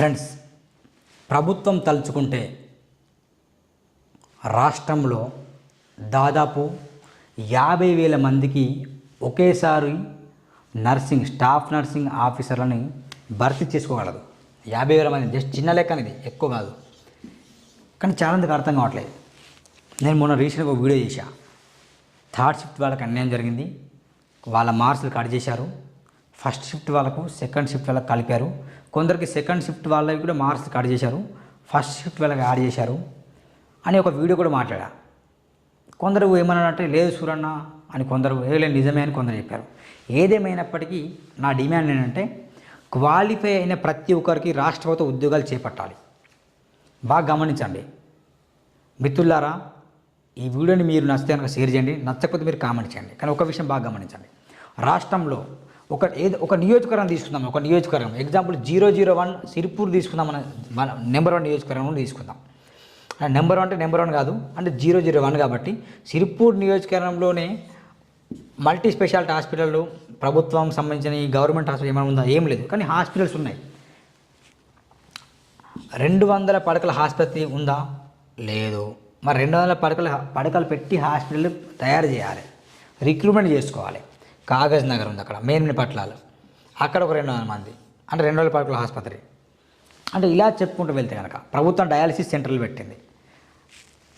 Friends ప్రభుత్వం తలుచుకుంటే రాష్ట్రంలో దాదాపు యాభై వేల మందికి ఒకేసారి నర్సింగ్ స్టాఫ్ నర్సింగ్ ఆఫీసర్లని భర్తీ చేసుకోగలదు. యాభై వేల మంది జస్ట్ చిన్న లెక్కన ఇది ఎక్కువ కాదు. కానీ చాలామందికి అర్థం కావట్లేదు. నేను మొన్న రీసెంట్గా ఒక వీడియో చేశా. థర్డ్ షిఫ్ట్ వాళ్ళకి అన్యాయం జరిగింది. వాళ్ళ మార్క్స్లు కట్ చేశారు. ఫస్ట్ షిఫ్ట్ వాళ్ళకు సెకండ్ షిఫ్ట్ వాళ్ళకి కలిపారు. కొందరికి సెకండ్ షిఫ్ట్ వాళ్ళకి కూడా మార్క్స్ కట్ చేశారు. ఫస్ట్ షిఫ్ట్ వాళ్ళకి యాడ్ చేశారు. అని ఒక వీడియో కూడా మాట్లాడా. కొందరు ఏమన్నారంటే లేదు సూరన్న అని కొందరు ఏ నిజమే అని కొందరు చెప్పారు. ఏదేమైనప్పటికీ నా డిమాండ్ ఏంటంటే క్వాలిఫై అయిన ప్రతి ఒక్కరికి రాష్ట్ర ప్రభుత్వ ఉద్యోగాలు చేపట్టాలి. బాగా గమనించండి. మిత్రులారా ఈ వీడియోని మీరు నచ్చితే కనుక షేర్ చేయండి. నచ్చకపోతే మీరు కామెంట్ చేయండి. కానీ ఒక విషయం బాగా గమనించండి. రాష్ట్రంలో ఒక ఏదో ఒక నియోజకవర్గం తీసుకుందాం ఒక నియోజకవర్గం. Example zero zero one Sirpur తీసుకుందాం మన మన నెంబర్ వన్ నియోజకవర్గం తీసుకుందాం. నెంబర్ వన్ అంటే నెంబర్ వన్ కాదు అంటే జీరో జీరో వన్ కాబట్టి సిరిపూర్ నియోజకవర్గంలోనే మల్టీ స్పెషాలిటీ హాస్పిటళ్ళు ప్రభుత్వం సంబంధించిన ఈ గవర్నమెంట్ హాస్పిటల్ ఏమైనా ఉందా? ఏం లేదు కానీ హాస్పిటల్స్ ఉన్నాయి. రెండు వందల పడకల ఆసుపత్రి ఉందా? లేదు. మరి రెండు వందల పడకల పడకలు పెట్టి హాస్పిటల్ తయారు చేయాలి రిక్రూట్మెంట్ చేసుకోవాలి. కాగజ్ నగర్ ఉంది అక్కడ మెయిన్ పట్లాలు అక్కడ ఒక రెండు వందల మంది. అంటే రెండు వందల పట్ల ఆసుపత్రి. అంటే ఇలా చెప్పుకుంటూ వెళ్తే కనుక ప్రభుత్వం డయాలసిస్ సెంటర్లు పెట్టింది.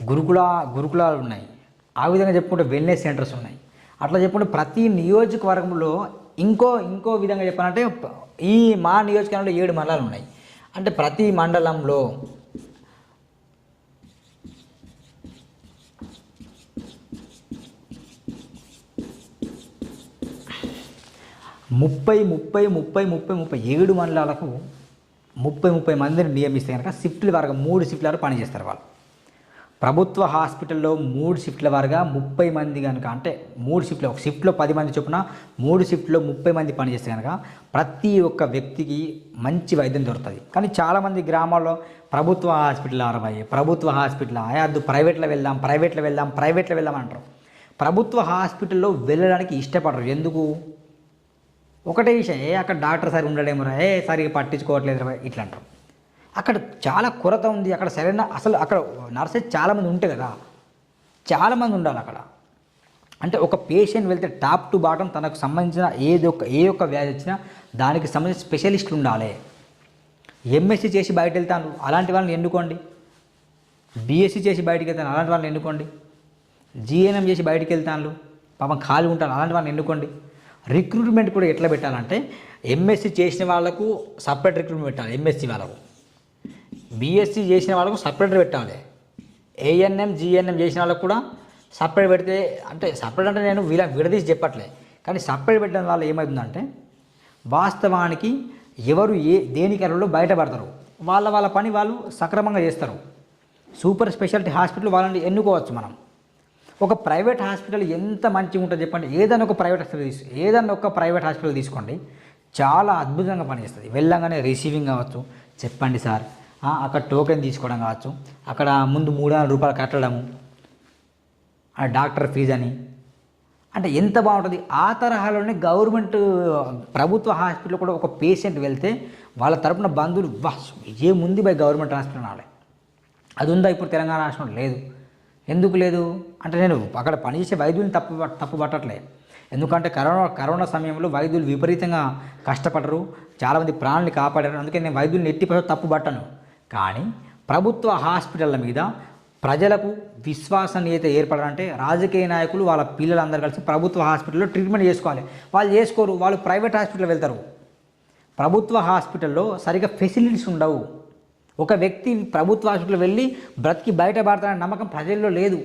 గురుకుల గురుకులాలు ఉన్నాయి. ఆ విధంగా చెప్పుకుంటే వెల్నెస్ సెంటర్స్ ఉన్నాయి. అట్లా చెప్పుకుంటే ప్రతి నియోజకవర్గంలో ఇంకో ఇంకో విధంగా చెప్పాలంటే ఈ మా నియోజకవర్గంలో ఏడు మండలాలు ఉన్నాయి. అంటే ప్రతి మండలంలో ముప్పై ముప్పై ముప్పై ముప్పై ముప్పై ఏడు మండలాలకు ముప్పై ముప్పై మందిని నియమిస్తే కనుక షిఫ్ట్ల వారుగా మూడు షిఫ్ట్ల వారు పనిచేస్తారు వాళ్ళు. ప్రభుత్వ హాస్పిటల్లో మూడు షిఫ్ట్ల వారుగా ముప్పై మంది కనుక అంటే మూడు షిఫ్ట్లో ఒక షిఫ్ట్లో పది మంది చొప్పున మూడు షిఫ్ట్లో ముప్పై మంది పనిచేస్తే కనుక ప్రతి ఒక్క వ్యక్తికి మంచి వైద్యం దొరుకుతుంది. కానీ చాలామంది గ్రామాల్లో ప్రభుత్వ హాస్పిటల్ అరవై ప్రభుత్వ హాస్పిటల్ అయ్యద్దు ప్రైవేట్లో వెళ్దాం ప్రైవేట్లో వెళ్దాం ప్రైవేట్లో వెళ్దాం అంటారు. ప్రభుత్వ హాస్పిటల్లో వెళ్ళడానికి ఇష్టపడరు. ఎందుకు? ఒకటే విషయం ఏ అక్కడ డాక్టర్ సరి ఉండడేమో రా, ఏ సరిగా పట్టించుకోవట్లేదు రా, ఇట్లా అంటారు. అక్కడ చాలా కొరత ఉంది అక్కడ సరైన అసలు అక్కడ నర్సెస్ చాలామంది ఉంటాయి కదా చాలామంది ఉండాలి అక్కడ. అంటే ఒక పేషెంట్ వెళ్తే టాప్ టు బాటం తనకు సంబంధించిన ఏది ఒక ఏ ఒక్క వ్యాధి వచ్చినా దానికి సంబంధించిన స్పెషలిస్టులు ఉండాలి. ఎంఎస్సి చేసి బయట వెళ్తాను అలాంటి వాళ్ళని ఎన్నుకోండి. బీఎస్సీ చేసి బయటకు వెళ్తాను అలాంటి వాళ్ళని ఎన్నుకోండి. జిఎన్ఎం చేసి బయటకు వెళ్తాను పాపం ఖాళీ ఉంటాను అలాంటి వాళ్ళని ఎన్నుకోండి. రిక్రూట్మెంట్ కూడా ఎట్లా పెట్టాలంటే ఎంఎస్సి చేసిన వాళ్ళకు సపరేట్ రిక్రూట్మెంట్ పెట్టాలి ఎంఎస్సి వాళ్ళకు. బీఎస్సీ చేసిన వాళ్ళకు సపరేట్ పెట్టాలి. ఏఎన్ఎం జిఎన్ఎం చేసిన వాళ్ళకు కూడా సపరేట్ పెడితే అంటే సపరేట్ అంటే నేను వీళ్ళ విడదీసి చెప్పట్లే. కానీ సపరేట్ పెట్టడం వల్ల ఏమవుతుందంటే వాస్తవానికి ఎవరు ఏ దేనికి బయటపడతారు. వాళ్ళ వాళ్ళ పని వాళ్ళు సక్రమంగా చేస్తారు. సూపర్ స్పెషాలిటీ హాస్పిటల్ వాళ్ళని ఎన్నుకోవచ్చు మనం. ఒక ప్రైవేట్ హాస్పిటల్ ఎంత మంచిగా ఉంటుంది చెప్పండి? ఏదైనా ఒక ప్రైవేట్ హాస్పిటల్ తీసు ఏదైనా ఒక ప్రైవేట్ హాస్పిటల్ తీసుకోండి. చాలా అద్భుతంగా పనిచేస్తుంది. వెళ్ళంగానే రిసీవింగ్ కావచ్చు. చెప్పండి సార్. అక్కడ టోకెన్ తీసుకోవడం కావచ్చు. అక్కడ ముందు మూడు వందల రూపాయలు కట్టడము. ఆ డాక్టర్ ఫీజు అని. అంటే ఎంత బాగుంటుంది. ఆ తరహాలోనే గవర్నమెంట్ ప్రభుత్వ హాస్పిటల్ కూడా ఒక పేషెంట్ వెళ్తే వాళ్ళ తరపున బంధువులు వా ఏముంది బై గవర్నమెంట్ హాస్పిటల్ అనాలి అది ఉందా? ఇప్పుడు తెలంగాణ రాష్ట్రంలో లేదు. ఎందుకు లేదు? అంటే నేను అక్కడ పనిచేసే వైద్యుల్ని తప్పు తప్పు పట్టట్లే ఎందుకంటే కరోనా కరోనా సమయంలో వైద్యులు విపరీతంగా కష్టపడరు చాలామంది ప్రాణాలని కాపాడారు. అందుకే నేను వైద్యుల్ని ఎట్టి తప్పు పట్టను కానీ ప్రభుత్వ హాస్పిటళ్ళ మీద ప్రజలకు విశ్వసనీయత ఏర్పడాలంటే రాజకీయ నాయకులు వాళ్ళ పిల్లలందరూ కలిసి ప్రభుత్వ హాస్పిటల్లో ట్రీట్మెంట్ చేసుకోవాలి. వాళ్ళు చేసుకోరు వాళ్ళు ప్రైవేట్ హాస్పిటల్ వెళ్తారు. ప్రభుత్వ హాస్పిటల్లో సరిగా ఫెసిలిటీస్ ఉండవు. ఒక వ్యక్తి ప్రభుత్వ ఆసుపత్రిలో వెళ్ళి బ్రతికి బయటపడతారనే నమ్మకం ప్రజల్లో లేదు.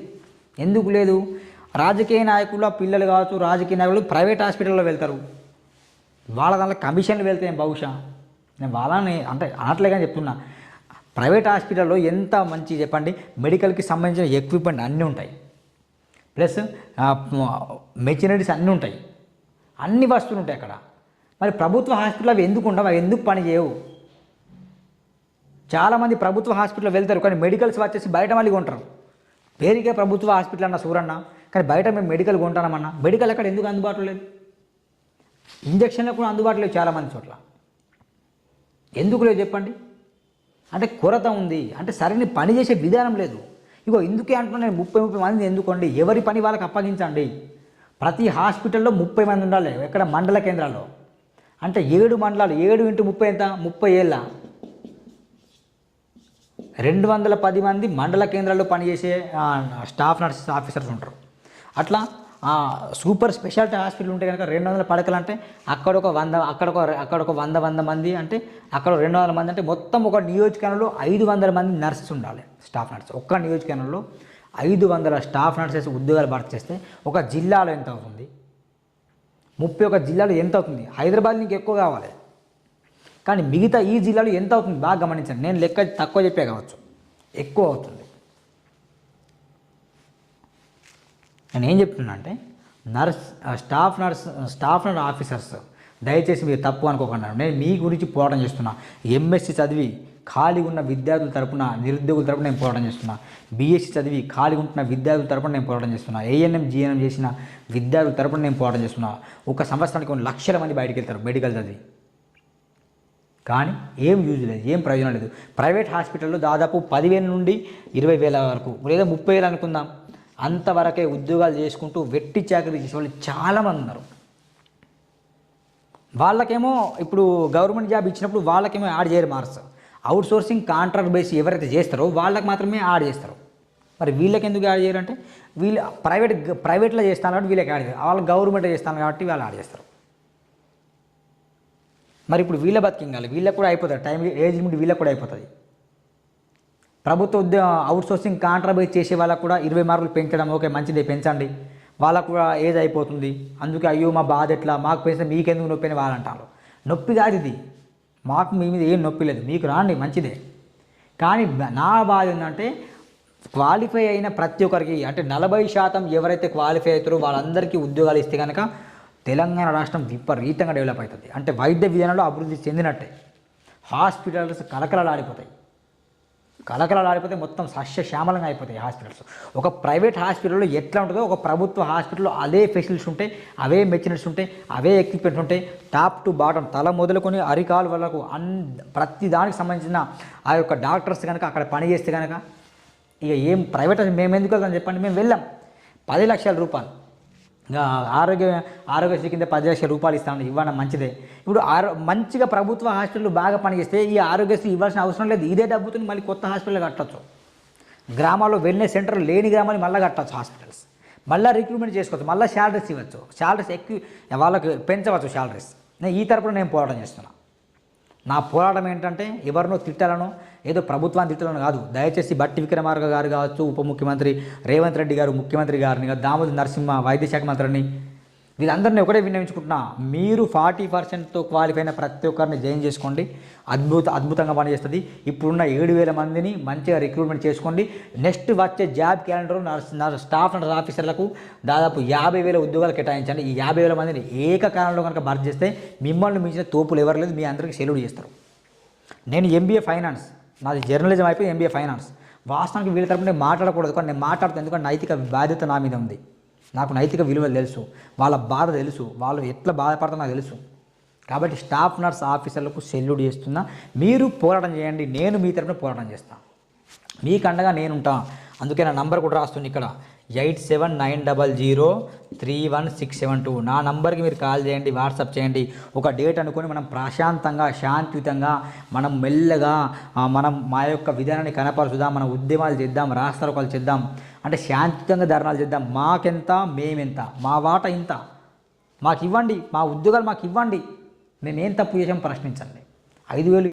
ఎందుకు లేదు? రాజకీయ నాయకులు పిల్లలు కావచ్చు రాజకీయ నాయకులు ప్రైవేట్ హాస్పిటల్లో వెళ్తారు. వాళ్ళ దాంట్లో కమిషన్లు వెళ్తాయి బహుశా. నేను వాళ్ళని అంటే అనట్లేదని చెప్తున్నా. ప్రైవేట్ హాస్పిటల్లో ఎంత మంచి చెప్పండి మెడికల్కి సంబంధించిన ఎక్విప్మెంట్ అన్నీ ఉంటాయి. ప్లస్ మెషినరీస్ అన్నీ ఉంటాయి. అన్ని వస్తువులు ఉంటాయి అక్కడ. మరి ప్రభుత్వ హాస్పిటల్ అవి ఎందుకు ఉండవు? అవి ఎందుకు పని చేయవు చాలామంది ప్రభుత్వ హాస్పిటల్ వెళ్తారు కానీ మెడికల్స్ వచ్చేసి బయట మళ్ళీ కొంటారు. పేరుకే ప్రభుత్వ హాస్పిటల్ అన్న సూరన్న కానీ బయట మేము మెడికల్ కొంటామన్నా మెడికల్ అక్కడ ఎందుకు అందుబాటులో లేదు? ఇంజక్షన్లు కూడా అందుబాటులో లేవు చాలామంది చోట్ల. ఎందుకు లేదు చెప్పండి? అంటే కొరత ఉంది. అంటే సరైన పని చేసే విధానం లేదు. ఇగో ఇందుకే అంటున్నా నేను ముప్పై ముప్పై మంది ఎందుకోండి? ఎవరి పని వాళ్ళకి అప్పగించండి? ప్రతి హాస్పిటల్లో ముప్పై మంది ఉండాలి. ఎక్కడ? మండల కేంద్రాల్లో. అంటే ఏడు మండలాలు. ఏడు ఇంటూ ముప్పై ఎంత? ముప్పై ఏళ్ళ. రెండు వందల పది మంది మండల కేంద్రాల్లో పనిచేసే స్టాఫ్ నర్సెస్ ఆఫీసర్స్ ఉంటారు. అట్లా ఆ, సూపర్ స్పెషాలిటీ హాస్పిటల్ ఉంటే కనుక రెండు వందల పడకలు అంటే అక్కడ ఒక వంద అక్కడ ఒక అక్కడ ఒక వంద వంద మంది అంటే అక్కడ రెండు వందల మంది అంటే మొత్తం ఒక నియోజకవర్గంలో ఐదు వందల మంది నర్సెస్ ఉండాలి స్టాఫ్ నర్స్. ఒక్క నియోజకవర్గంలో ఐదు వందల స్టాఫ్ నర్సెస్ ఉద్యోగాలు భర్తీ చేస్తే ఒక జిల్లాలో ఎంత అవుతుంది? ముప్పై ఒక జిల్లాలో ఎంత అవుతుంది? హైదరాబాద్ నీకు ఎక్కువ కావాలి. కానీ మిగతా ఈ జిల్లాలో ఎంత అవుతుంది? బాగా గమనించండి. నేను లెక్క తక్కువ చెప్పే కావచ్చు. ఎక్కువ అవుతుంది. నేను ఏం చెప్తున్నా అంటే nurse staff nurse staff nurse officers దయచేసి మీరు తప్పు అనుకోకుండా. నేను మీ గురించి పోరాటం చేస్తున్నా. ఎంఎస్సి చదివి ఖాళీగా ఉన్న విద్యార్థుల తరపున నిరుద్యోగుల తరపున నేను పోరాటం చేస్తున్నా. బీఎస్సీ చదివి ఖాళీగా ఉంటున్న విద్యార్థుల తరపున నేను పోరాటం చేస్తున్నా. ఏఎన్ఎం జిఎన్ఎం చేసిన విద్యార్థుల తరపున నేను పోరాటం చేస్తున్నా. ఒక సంవత్సరానికి కొన్ని లక్షల మంది బయటకు వెళ్తారు మెడికల్ చదివి. కానీ ఏం యూజ్ లేదు ఏం ప్రయోజనం లేదు. ప్రైవేట్ హాస్పిటల్లో దాదాపు పదివేల నుండి ఇరవై వేల వరకు లేదా ముప్పై వేలు అనుకుందాం. అంతవరకే ఉద్యోగాలు చేసుకుంటూ వెట్టి చాకరీ చేసే వాళ్ళు చాలామంది ఉన్నారు. వాళ్ళకేమో ఇప్పుడు గవర్నమెంట్ జాబ్ ఇచ్చినప్పుడు వాళ్ళకేమో యాడ్ చేయరు marks outsourcing contract base ఎవరైతే చేస్తారో వాళ్ళకి మాత్రమే యాడ్ చేస్తారు. మరి వీళ్ళకి ఎందుకు యాడ్ చేయరు అంటే వీళ్ళు ప్రైవేట్ ప్రైవేట్లో చేస్తాను కాబట్టి వీళ్ళకి యాడ్ చేయరు. వాళ్ళు గవర్నమెంట్ చేస్తాను కాబట్టి వాళ్ళు యాడ్ చేస్తారు. మరి ఇప్పుడు వీళ్ళ బతికింగాలి వీళ్ళకు కూడా అయిపోతుంది. టైం ఏజ్ లిమిట్ వీళ్ళకు కూడా అయిపోతుంది. ప్రభుత్వ ఉద్యోగ అవుట్సోర్సింగ్ సోర్సింగ్ చేసే వాళ్ళకు కూడా ఇరవై మార్కులు పెంచడం ఓకే మంచిదే పెంచండి. వాళ్ళకు కూడా ఏజ్ అయిపోతుంది. అందుకే అయ్యో మా బాధ ఎట్లా? మాకు పెంచితే మీకెందుకు నొప్పి అని వాళ్ళు అంటారు నొప్పి కాదు ఇది. మాకు మీ మీద ఏం నొప్పి లేదు. మీకు రాండి మంచిదే. కానీ నా బాధ ఏంటంటే క్వాలిఫై అయిన ప్రతి ఒక్కరికి అంటే నలభై శాతం ఎవరైతే క్వాలిఫై అవుతారో వాళ్ళందరికీ ఉద్యోగాలు ఇస్తే కనుక తెలంగాణ రాష్ట్రం విపరీతంగా డెవలప్ అవుతుంది అంటే వైద్య విధానంలో అభివృద్ధి చెందినట్టే. హాస్పిటల్స్ కలకలలాడిపోతాయి. కలకలలాడిపోతే మొత్తం సస్యశ్యామలంగా అయిపోతాయి హాస్పిటల్స్. ఒక ప్రైవేట్ హాస్పిటల్లో ఎట్లా ఉంటుందో ఒక ప్రభుత్వ హాస్పిటల్లో అదే ఫెసిలిటీస్ ఉంటాయి అవే మెషినరీస్ ఉంటాయి అవే ఎక్విప్మెంట్ ఉంటాయి టాప్ టు బాటమ్ తల మొదలుకొని అరికాలు వరకు అన్ ప్రతి దానికి సంబంధించిన ఆ యొక్క డాక్టర్స్ కనుక అక్కడ పని చేస్తే కనుక ఇక ఏం ప్రైవేట్ మేము ఎందుకు వెళ్తాం చెప్పండి మేము వెళ్ళాం. పది లక్షల రూపాయలు. ఆరోగ్య ఆరోగ్యశ్రీ కింద పది లక్షల రూపాయలు ఇస్తాను ఇవ్వడం మంచిదే. ఇప్పుడు ఆరో మంచిగా ప్రభుత్వ హాస్పిటల్ బాగా పనిచేస్తే ఈ ఆరోగ్యశ్రీ ఇవ్వాల్సిన అవసరం లేదు. ఇదే డబ్బుతో మళ్ళీ కొత్త హాస్పిటల్ కట్టచ్చు. గ్రామాల్లో వెల్నెస్ సెంటర్ లేని గ్రామాలు మళ్ళీ కట్టచ్చు హాస్పిటల్స్. మళ్ళీ రిక్రూట్మెంట్ చేసుకోవచ్చు. మళ్ళీ శాలరీస్ ఇవ్వచ్చు. శాలరీస్ ఎక్కువ వాళ్ళకి పెంచవచ్చు శాలరీస్ నేను ఈ తరపున నేను పోరాటం చేస్తున్నా. నా పోరాటం ఏంటంటే ఎవరినో తిట్టాలను ఏదో ప్రభుత్వాన్ని తిట్టాలను కాదు. దయచేసి బట్టి విక్రమార్క గారు కావచ్చు ఉప ముఖ్యమంత్రి రేవంత్ రెడ్డి గారు ముఖ్యమంత్రి గారిని దామోదర్ నరసింహ వైద్య శాఖ మంత్రిని వీళ్ళందరినీ ఒకటే విన్నవించుకుంటున్నా మీరు ఫార్టీ పర్సెంట్తో క్వాలిఫై అయిన ప్రతి ఒక్కరిని జాయిన్ చేసుకోండి. అద్భుత అద్భుతంగా పనిచేస్తుంది ఇప్పుడున్న ఏడు వేల మందిని మంచిగా రిక్రూట్మెంట్ చేసుకోండి. నెక్స్ట్ వచ్చే జాబ్ క్యాలెండర్ నా స్టాఫ్ నర్స్ ఆఫీసర్లకు దాదాపు యాభై వేల ఉద్యోగాలు కేటాయించండి. ఈ యాభై వేల మందిని ఏకకాలంలో కనుక భర్తీ చేస్తే మిమ్మల్ని మించిన తోపులు ఎవరు లేదు. మీ అందరికీ సెల్యూట్ చేస్తారు. నేను ఎంబీఏ ఫైనాన్స్ నాది జర్నలిజం అయిపోయి ఎంబీఏ ఫైనాన్స్. వాస్తవానికి వీళ్ళ తరపున నేను మాట్లాడకూడదు. కానీ నేను మాట్లాడుతాను ఎందుకంటే నైతిక బాధ్యత నా మీద ఉంది. నాకు నైతిక విలువలు తెలుసు వాళ్ళ బాధ తెలుసు వాళ్ళు ఎట్లా బాధపడతారో నాకు తెలుసు. కాబట్టి స్టాఫ్ నర్స్ ఆఫీసర్లకు సెల్యూట్ చేస్తున్నా మీరు పోరాటం చేయండి నేను మీ తరపున పోరాటం చేస్తాను మీకు అండగా నేను అందుకే నా నంబర్ కూడా రాస్తుంది ఇక్కడ. Eight seven nine double zero three one six seven two నా నంబర్కి మీరు కాల్ చేయండి వాట్సాప్ చేయండి. ఒక డేట్ అనుకొని మనం ప్రశాంతంగా శాంతియుతంగా మనం మెల్లగా మనం మా యొక్క విధానాన్ని కనపరుచుదాం మన ఉద్యమాలు చేద్దాం రాస్తారోకాలు చేద్దాం అంటే శాంతియుతంగా ధర్నాలు చేద్దాం. మాకెంత మేమెంత మా వాట ఇంత. మాకు ఇవ్వండి మా ఉద్యోగాలు మాకు ఇవ్వండి మేము తప్పు చేసాం ప్రశ్నించండి. ఐదు వేలు